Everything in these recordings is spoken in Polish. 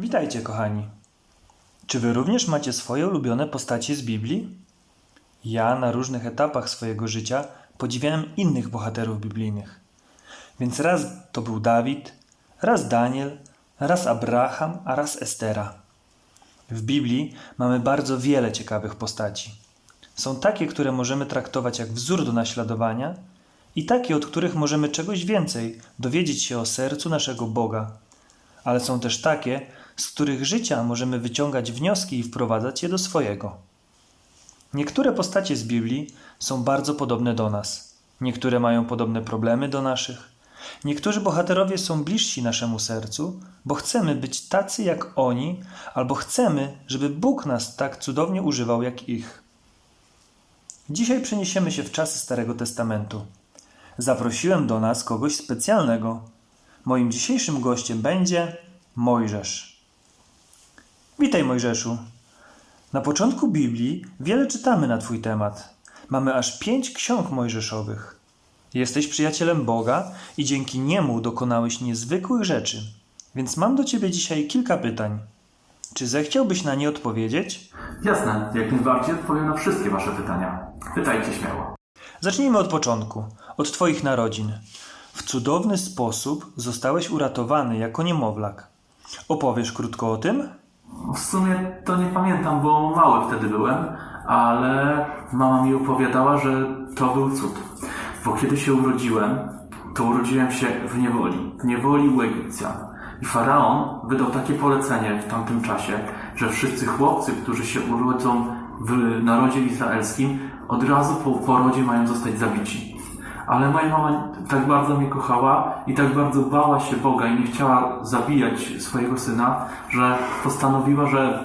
Witajcie, kochani. Czy wy również macie swoje ulubione postacie z Biblii? Ja na różnych etapach swojego życia podziwiałem innych bohaterów biblijnych. Więc raz to był Dawid, raz Daniel, raz Abraham, a raz Estera. W Biblii mamy bardzo wiele ciekawych postaci. Są takie, które możemy traktować jak wzór do naśladowania, i takie, od których możemy czegoś więcej dowiedzieć się o sercu naszego Boga. Ale są też takie, z których życia możemy wyciągać wnioski i wprowadzać je do swojego. Niektóre postacie z Biblii są bardzo podobne do nas. Niektóre mają podobne problemy do naszych. Niektórzy bohaterowie są bliżsi naszemu sercu, bo chcemy być tacy jak oni, albo chcemy, żeby Bóg nas tak cudownie używał jak ich. Dzisiaj przeniesiemy się w czasy Starego Testamentu. Zaprosiłem do nas kogoś specjalnego. Moim dzisiejszym gościem będzie Mojżesz. Witaj, Mojżeszu. Na początku Biblii wiele czytamy na Twój temat. Mamy aż pięć ksiąg mojżeszowych. Jesteś przyjacielem Boga i dzięki niemu dokonałeś niezwykłych rzeczy. Więc mam do Ciebie dzisiaj kilka pytań. Czy zechciałbyś na nie odpowiedzieć? Jasne, jak najbardziej odpowiem na wszystkie Wasze pytania. Pytajcie śmiało. Zacznijmy od początku, od Twoich narodzin. W cudowny sposób zostałeś uratowany jako niemowlak. Opowiesz krótko o tym? W sumie to nie pamiętam, bo mały wtedy byłem, ale mama mi opowiadała, że to był cud. Bo kiedy się urodziłem, to urodziłem się w niewoli, w niewoli u Egipcjan. I faraon wydał takie polecenie w tamtym czasie, że wszyscy chłopcy, którzy się urodzą w narodzie izraelskim, od razu po porodzie mają zostać zabici. Ale moja mama tak bardzo mnie kochała i tak bardzo bała się Boga i nie chciała zabijać swojego syna, że postanowiła, że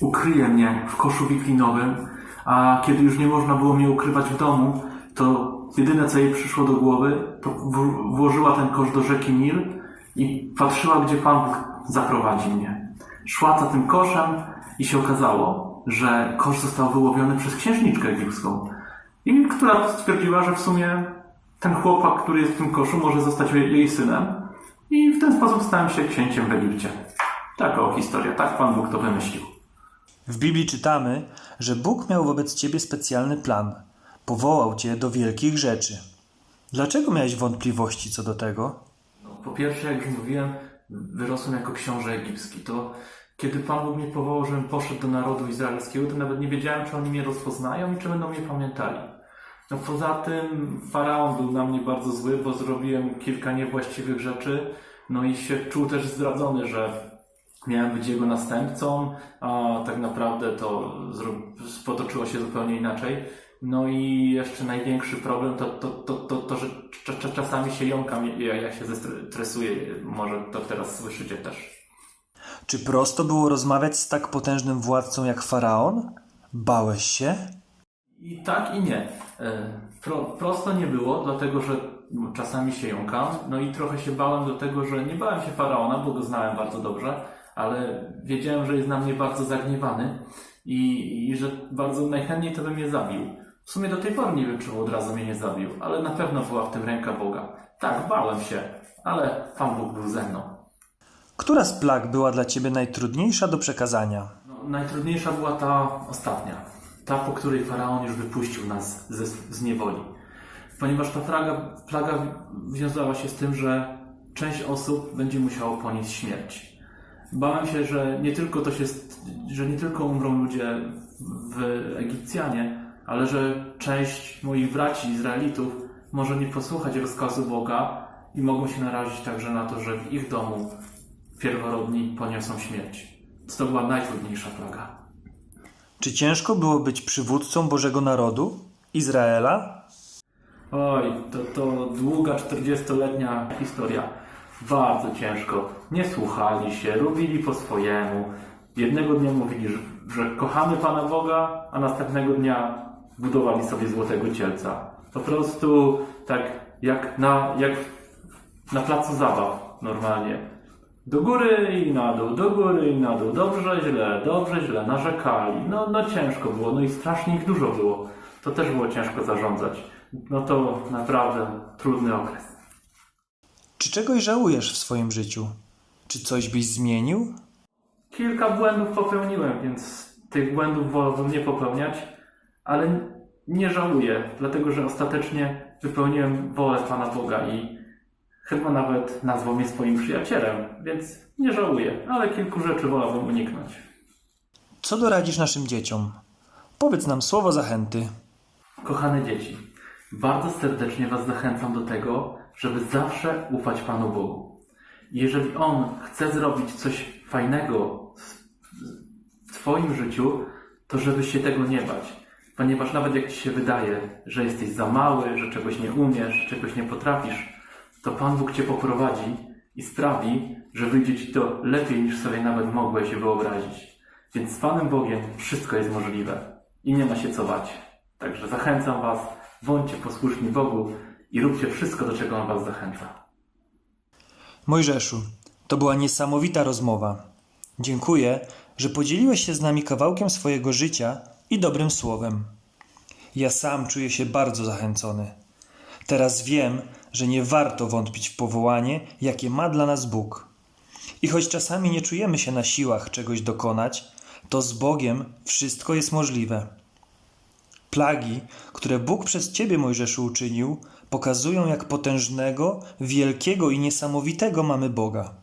ukryje mnie w koszu wiklinowym, a kiedy już nie można było mnie ukrywać w domu, to jedyne co jej przyszło do głowy, to włożyła ten kosz do rzeki Nil i patrzyła, gdzie Pan zaprowadzi mnie. Szła za tym koszem i się okazało, że kosz został wyłowiony przez księżniczkę egipską. I która stwierdziła, że w sumie ten chłopak, który jest w tym koszu, może zostać jej synem. I w ten sposób stałem się księciem w Egipcie. Taka o historia, tak Pan Bóg to wymyślił. W Biblii czytamy, że Bóg miał wobec ciebie specjalny plan. Powołał cię do wielkich rzeczy. Dlaczego miałeś wątpliwości co do tego? No, po pierwsze, jak już mówiłem, wyrosłem jako książę egipski. To kiedy Pan Bóg mnie powołał, żebym poszedł do narodu izraelskiego, to nawet nie wiedziałem, czy oni mnie rozpoznają i czy będą mnie pamiętali. No poza tym faraon był na mnie bardzo zły, bo zrobiłem kilka niewłaściwych rzeczy, no i się czuł też zdradzony, że miałem być jego następcą, a tak naprawdę to potoczyło się zupełnie inaczej. No i jeszcze największy problem to, to, to, to, to że cz- cz- czasami się jąkam, jak jak się zestresuję. Może to teraz słyszycie też. Czy prosto było rozmawiać z tak potężnym władcą jak faraon? Bałeś się? I tak i nie. E, Pro, prosto nie było, dlatego że czasami się jąkam. No i trochę się bałem do tego, że nie bałem się faraona, bo go znałem bardzo dobrze, ale wiedziałem, że jest na mnie bardzo zagniewany i, i że bardzo najchętniej to by mnie zabił. W sumie do tej pory nie wiem, czy od razu mnie nie zabił, ale na pewno była w tym ręka Boga. Tak, bałem się, ale Pan Bóg był ze mną. Która z plag była dla ciebie najtrudniejsza do przekazania? No, najtrudniejsza była ta ostatnia. Ta, po której faraon już wypuścił nas ze, z niewoli. Ponieważ ta plaga, plaga wiązała się z tym, że część osób będzie musiało ponieść śmierć. Bałem się, że nie tylko to się, że nie tylko umrą ludzie w Egipcjanie, ale że część moich braci Izraelitów może nie posłuchać rozkazu Boga i mogą się narazić także na to, że w ich domu pierworodni poniosą śmierć. To była najtrudniejsza plaga. Czy ciężko było być przywódcą Bożego Narodu? Izraela? Oj, to, to długa 40-letnia historia. Bardzo ciężko. Nie słuchali się, robili po swojemu. Jednego dnia mówili, że, że kochamy Pana Boga, a następnego dnia budowali sobie złotego cielca. Po prostu tak jak na, jak na placu zabaw normalnie. Do góry i na dół, do góry i na dół. Dobrze, źle, dobrze, źle. Narzekali. No, no ciężko było, no i strasznie ich dużo było. To też było ciężko zarządzać. No to naprawdę trudny okres. Czy czegoś żałujesz w swoim życiu? Czy coś byś zmienił? kilka błędów popełniłem, więc tych błędów wolałbym nie popełniać, ale nie żałuję, dlatego że ostatecznie wypełniłem wolę Pana Boga i chyba nawet nazwał mnie swoim przyjacielem, więc nie żałuję, ale kilku rzeczy wolałbym uniknąć. Co doradzisz naszym dzieciom? Powiedz nam słowo zachęty. Kochane dzieci, bardzo serdecznie Was zachęcam do tego, żeby zawsze ufać Panu Bogu. Jeżeli On chce zrobić coś fajnego w Twoim życiu, to żebyś się tego nie bać. Ponieważ nawet jak Ci się wydaje, że jesteś za mały, że czegoś nie umiesz, czegoś nie potrafisz, to Pan Bóg Cię poprowadzi i sprawi, że wyjdzie Ci to lepiej niż sobie nawet mogłeś się wyobrazić. Więc z Panem Bogiem wszystko jest możliwe i nie ma się co bać. Także zachęcam Was, bądźcie posłuszni Bogu i róbcie wszystko, do czego On Was zachęca. Mojżeszu, to była niesamowita rozmowa. Dziękuję, że podzieliłeś się z nami kawałkiem swojego życia i dobrym słowem. Ja sam czuję się bardzo zachęcony. Teraz wiem, że nie warto wątpić w powołanie, jakie ma dla nas Bóg. I choć czasami nie czujemy się na siłach czegoś dokonać, to z Bogiem wszystko jest możliwe. Plagi, które Bóg przez Ciebie, Mojżeszu, uczynił, pokazują, jak potężnego, wielkiego i niesamowitego mamy Boga.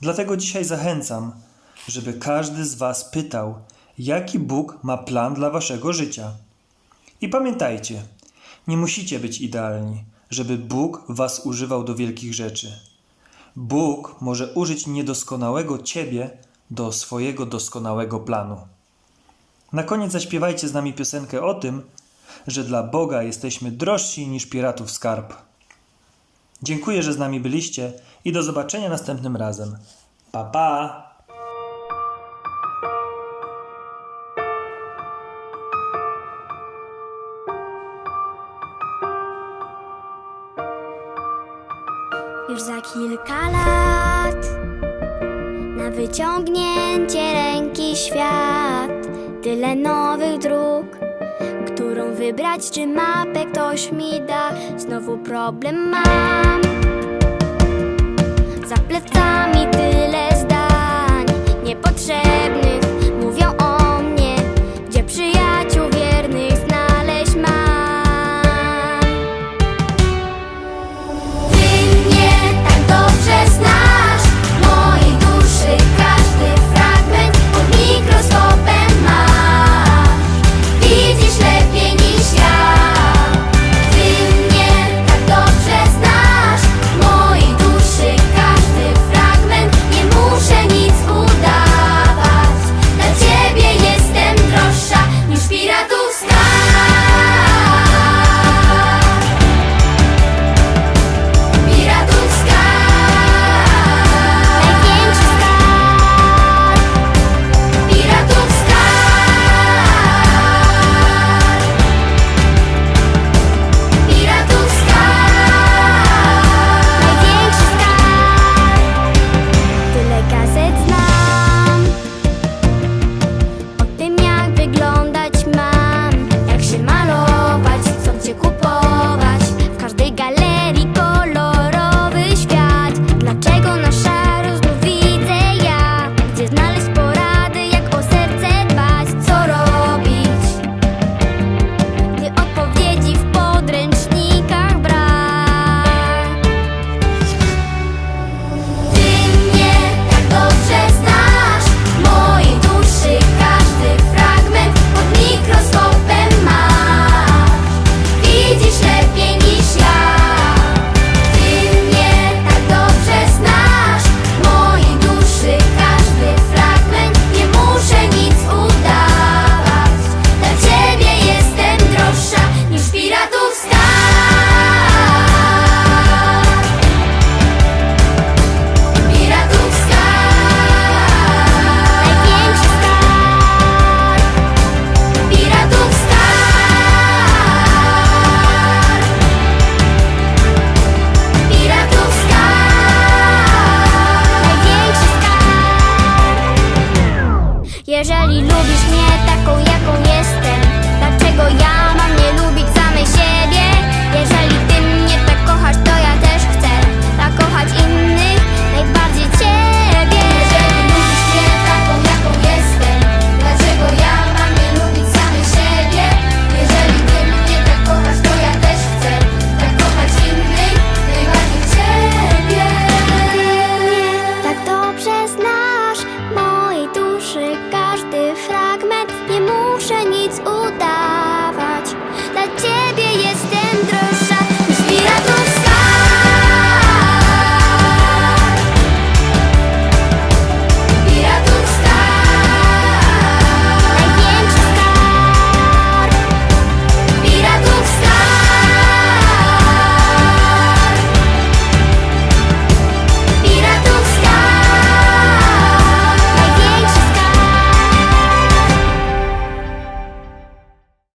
Dlatego dzisiaj zachęcam, żeby każdy z Was pytał, jaki Bóg ma plan dla Waszego życia. I pamiętajcie, nie musicie być idealni, żeby Bóg Was używał do wielkich rzeczy. Bóg może użyć niedoskonałego Ciebie do swojego doskonałego planu. Na koniec zaśpiewajcie z nami piosenkę o tym, że dla Boga jesteśmy drożsi niż piratów skarb. Dziękuję, że z nami byliście i do zobaczenia następnym razem. Pa pa! Już za kilka lat na wyciągnięcie ręki świat. Tyle nowych dróg, którą wybrać, czy mapę ktoś mi da. Znowu problem mam. Za plecami